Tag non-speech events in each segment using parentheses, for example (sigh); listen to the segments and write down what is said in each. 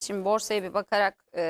Şimdi borsaya bir bakarak e,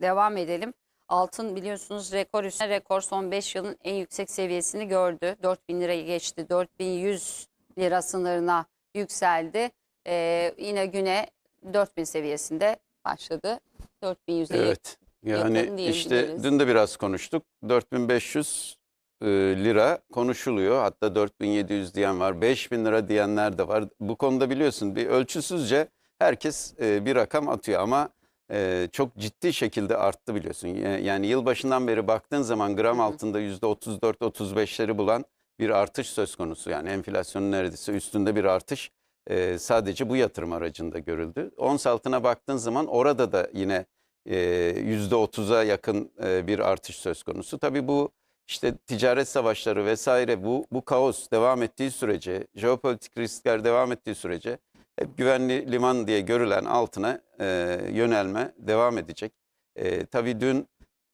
devam edelim. Altın biliyorsunuz rekor üstüne rekor son 5 yılın en yüksek seviyesini gördü. 4000 lirayı geçti. 4100 lira sınırına yükseldi. E, yine güne 4000 seviyesinde başladı. 4100'e Evet. Yani işte dün de biraz konuştuk. 4500 e, lira konuşuluyor. Hatta 4700 diyen var. 5000 lira diyenler de var. Bu konuda biliyorsun bir ölçüsüzce herkes e, bir rakam atıyor ama e, çok ciddi şekilde arttı biliyorsun. Ya- Yani yılbaşından beri baktığın zaman gram altında %34-35'leri bulan bir artış söz konusu. Yani enflasyonun neredeyse üstünde bir artış e, sadece bu yatırım aracında görüldü. Ons altına baktığın zaman orada da yine e, %30'a yakın e, bir artış söz konusu. Tabii bu işte ticaret savaşları vesaire bu bu kaos devam ettiği sürece, jeopolitik riskler devam ettiği sürece hep güvenli liman diye görülen altına e, yönelme devam edecek. E, tabii dün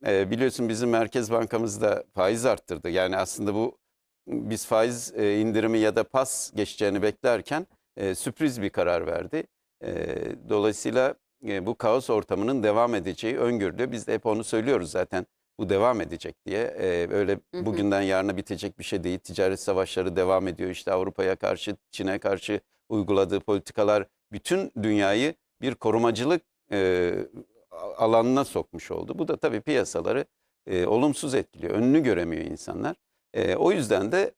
e, biliyorsun bizim Merkez Bankamız da faiz arttırdı. Yani aslında bu biz faiz e, indirimi ya da pas geçeceğini beklerken e, sürpriz bir karar verdi. E, dolayısıyla e, bu kaos ortamının devam edeceği öngörülüyor. Biz de hep onu söylüyoruz zaten bu devam edecek diye. E, öyle Hı hı. bugünden yarına bitecek bir şey değil. Ticaret savaşları devam ediyor. İşte Avrupa'ya karşı, Çin'e karşı uyguladığı politikalar bütün dünyayı bir korumacılık e, alanına sokmuş oldu. Bu da tabii piyasaları e, olumsuz etkiliyor. Önünü göremiyor insanlar. E, o yüzden de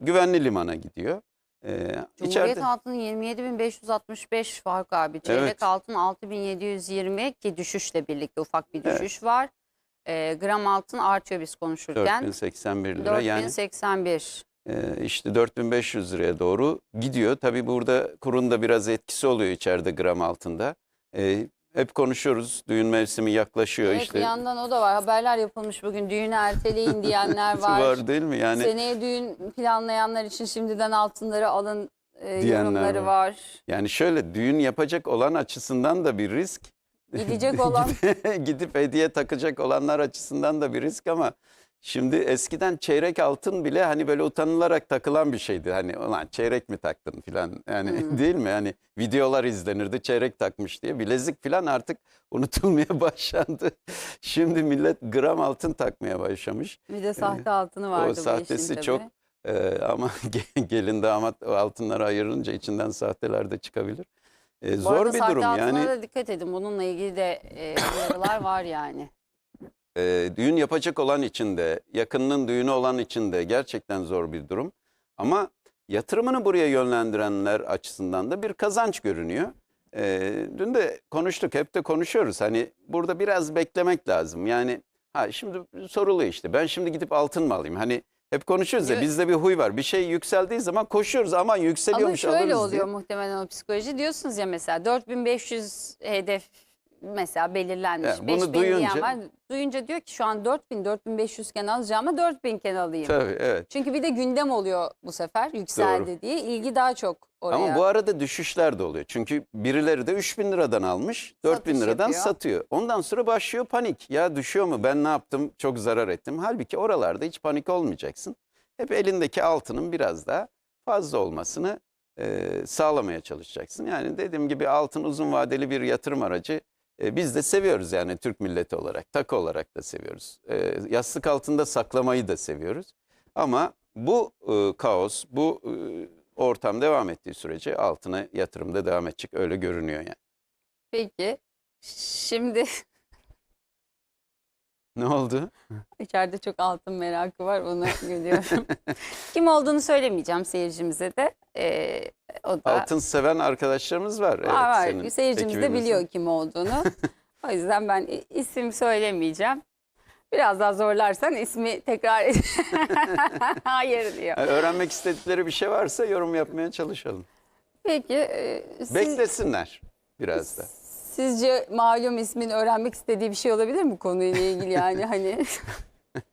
güvenli limana gidiyor. E, Cumhuriyet içeride altını 27.565 fark abi. Çeyrek Evet. altın 6.720 ki düşüşle birlikte ufak bir Evet. düşüş var. Ee, gram altın artıyor biz konuşurken. 4081 lira yani 4081. e, işte 4500 liraya doğru gidiyor. Tabii burada kurun da biraz etkisi oluyor içeride gram altında. E, hep konuşuyoruz düğün mevsimi yaklaşıyor Evet işte. bir yandan o da var. Haberler yapılmış bugün. Düğünü erteleyin diyenler (laughs) var. var değil mi? Yani Seneye düğün planlayanlar için şimdiden altınları alın e, Diyenler yorumları var. var. yani şöyle düğün yapacak olan açısından da bir risk. Gidecek olan (laughs) Gidip hediye takacak olanlar açısından da bir risk ama şimdi eskiden çeyrek altın bile hani böyle utanılarak takılan bir şeydi. Hani ulan çeyrek mi taktın filan yani Hmm. (laughs) değil mi? Hani videolar izlenirdi çeyrek takmış diye. Bilezik filan artık (laughs) unutulmaya (laughs) başlandı. Şimdi millet gram altın takmaya başlamış. bir de sahte altını vardı bu işin sahtesi çok Ee, ama gelin damat o altınları ayırınca içinden sahteler de çıkabilir. Bu zor bir sahte durum yani. da dikkat edin. Bununla ilgili de e, uyarılar var yani. E, düğün yapacak olan için de, yakınının düğünü olan için de gerçekten zor bir durum. Ama yatırımını buraya yönlendirenler açısından da bir kazanç görünüyor. E, dün de konuştuk, hep de konuşuyoruz. Hani burada biraz beklemek lazım. Yani ha şimdi soruluyor işte. Ben şimdi gidip altın mı alayım? Hani hep konuşuyoruz ya bizde bir huy var. Bir şey yükseldiği zaman koşuyoruz ama Ama yükseliyormuş şöyle alırız oluyor diye. muhtemelen o psikoloji. Diyorsunuz ya mesela 4500 hedef mesela belirlenmiş. Ya, bunu 5000 diyen duyunca- var. Duyunca diyor ki şu an 4000 4500 iken alacağıma 4000 iken alayım. Tabii evet. Çünkü bir de gündem oluyor bu sefer yükseldi diye. ilgi daha çok oraya. Ama bu arada düşüşler de oluyor. Çünkü birileri de 3000 liradan almış, 4000 Satış liradan yapıyor. satıyor. Ondan sonra başlıyor panik. Ya düşüyor mu? Ben ne yaptım? Çok zarar ettim. Halbuki oralarda hiç panik olmayacaksın. Hep elindeki altının biraz daha fazla olmasını e, sağlamaya çalışacaksın. Yani dediğim gibi altın uzun vadeli bir yatırım aracı. E, biz de seviyoruz yani Türk milleti olarak, takı olarak da seviyoruz. E, yastık altında saklamayı da seviyoruz. Ama bu e, kaos, bu e, ortam devam ettiği sürece altına yatırımda devam edecek. Öyle görünüyor yani. Peki şimdi (laughs) Ne oldu? içeride çok altın merakı var onu (laughs) görüyorum. Kim olduğunu söylemeyeceğim seyircimize de. Ee, o da Altın seven arkadaşlarımız var. Evet, var var. senin Seyircimiz de biliyor kim olduğunu. o yüzden ben i- isim söylemeyeceğim. Biraz daha zorlarsan ismi tekrar et. (laughs) Hayır diyor. Yani öğrenmek istedikleri bir şey varsa yorum yapmaya çalışalım. Peki e, siz, Beklesinler biraz da. Sizce malum ismin öğrenmek istediği bir şey olabilir mi konuyla ilgili yani (laughs) hani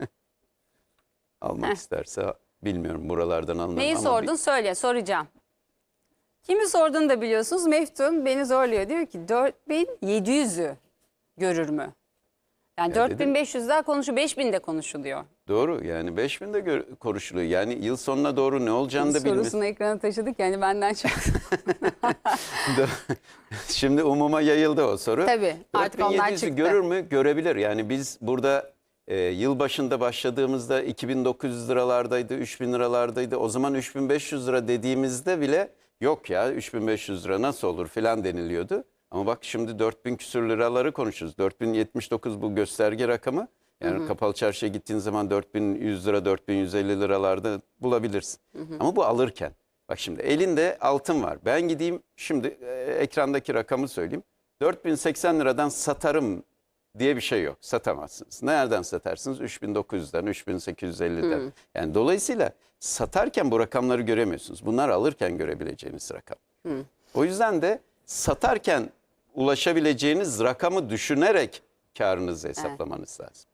(laughs) Almak Heh. isterse bilmiyorum buralardan alınır neyi ama sordun söyle soracağım. Kimi sorduğunu da biliyorsunuz. Meftun beni zorluyor. Diyor ki 4700'ü görür mü? Yani Ya dedim- 4500 daha konuşu 5000 de konuşuluyor. Doğru yani 5000'de gör- konuşuluyor. Yani yıl sonuna doğru ne olacağını da bilmiyoruz. Sorusunu ekrana taşıdık yani benden çok. (laughs) Şimdi umuma yayıldı o soru. Tabii artık onlar 4700'ü çıktı. görür mü? Görebilir. Yani biz burada e, yıl başında başladığımızda 2900 liralardaydı, 3000 liralardaydı. O zaman 3500 lira dediğimizde bile yok ya 3500 lira nasıl olur filan deniliyordu. Ama bak şimdi 4000 küsür liraları konuşuyoruz. 4079 bu gösterge rakamı. Yani kapalı çarşıya gittiğin zaman 4100 lira, 4150 liralarda bulabilirsin. Ama bu alırken. Bak şimdi elinde altın var. Ben gideyim şimdi e, ekrandaki rakamı söyleyeyim. 4080 liradan satarım diye bir şey yok. Satamazsınız. Nereden satarsınız? 3900'den, 3850'den. Yani dolayısıyla satarken bu rakamları göremiyorsunuz. Bunlar alırken görebileceğiniz rakam. O yüzden de satarken ulaşabileceğiniz rakamı düşünerek karınızı hesaplamanız lazım.